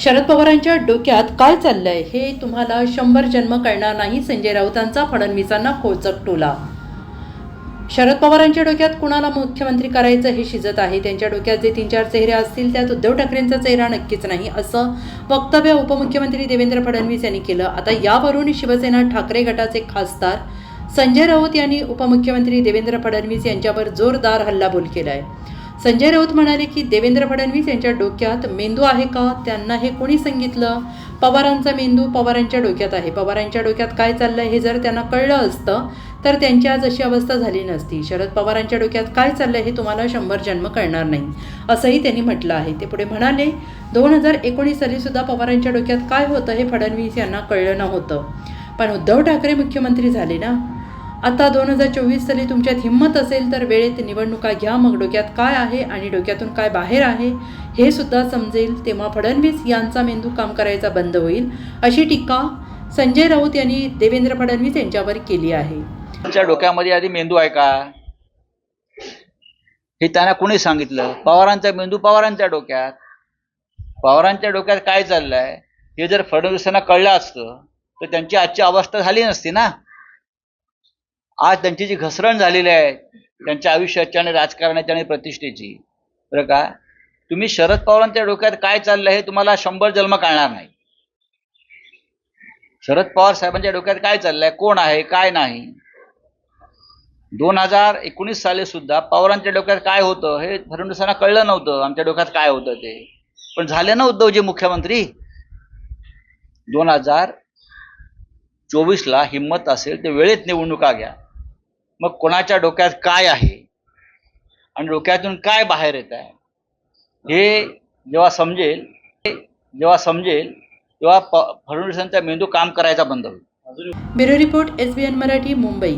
शरद पवारांच्या डोक्यात काय चाललंय हे तुम्हाला शंभर जन्म कळणार नाही संजय राऊतांचा फडणवीसांना खोचक टोला. शरद पवारांच्या डोक्यात कुणाला मुख्यमंत्री करायचं हे शिजत आहे? त्यांच्या डोक्यात जे तीन चार चेहरे असतील त्यात उद्धव ठाकरेंचा चेहरा नक्कीच नाही असं वक्तव्य उपमुख्यमंत्री देवेंद्र फडणवीस यांनी केलं. आता यावरून शिवसेना ठाकरे गटाचे खासदार संजय राऊत यांनी उपमुख्यमंत्री देवेंद्र फडणवीस यांच्यावर जोरदार हल्लाबोल केला आहे संजय राऊत म्हणाले की देवेंद्र फडणवीस यांच्या डोक्यात मेंदू आहे का? त्यांना हे कोणी सांगितलं? पवारांचा मेंदू पवारांच्या डोक्यात आहे. पवारांच्या डोक्यात काय चाललंय हे जर त्यांना कळलं असतं तर त्यांची आज अशी अवस्था झाली नसती. शरद पवारांच्या डोक्यात काय चाललंय हे तुम्हाला शंभर जन्म कळणार नाही असंही त्यांनी म्हटलं आहे. ते पुढे म्हणाले दोन हजार एकोणीस साली सुद्धा पवारांच्या डोक्यात काय होतं हे फडणवीस यांना कळलं नव्हतं. पण उद्धव ठाकरे मुख्यमंत्री झाले ना? आता दोन हजार चोवीस साली तुमच्यात हिंमत असेल तर वेळेत निवडणुका घ्या मग डोक्यात काय आहे आणि डोक्यातून काय बाहेर आहे हे सुद्धा समजेल. तेव्हा फडणवीस यांचा मेंदू काम करायचा बंद होईल अशी टीका संजय राऊत यांनी देवेंद्र फडणवीस यांच्यावर केली आहे. तुमच्या डोक्यामध्ये आधी मेंदू आहे का? हे त्यांना कोणी सांगितलं? पवारांचा मेंदू पवारांच्या डोक्यात. पवारांच्या डोक्यात काय चाललंय? हे जर फडणवीसांना कळलं असतं तर त्यांची आजची अवस्था झाली नसती ना? आज त्यांची जी घसरण झालेली आहे त्यांच्या आयुष्याची आणि राजकारणाची आणि प्रतिष्ठेची. बरं का? तुम्ही शरद पवारांच्या डोक्यात काय चाललंय हे तुम्हाला शंभर जन्म कळणार नाही. शरद पवार साहेबांच्या डोक्यात काय चाललंय? कोण आहे? काय नाही? दोन हजार एकोणीस साली सुद्धा पवारांच्या डोक्यात काय होतं हे फडणवीसांना कळलं नव्हतं. आमच्या डोक्यात काय होतं ते? पण झाले ना उद्धवजी मुख्यमंत्री? दोन हजार चोवीसला हिंमत असेल ते वेळेत निवडणुका घ्या. मग कोणाच्या डोक्यात काय आहे? आणि डोक्यातून काय बाहेर येत आहे? हे जेव्हा समजेल जेव्हा समजेल तेव्हा फडणवीसांचा मेंदू काम करायचा बंद होईल. Bureau report S B N Marathi Mumbai.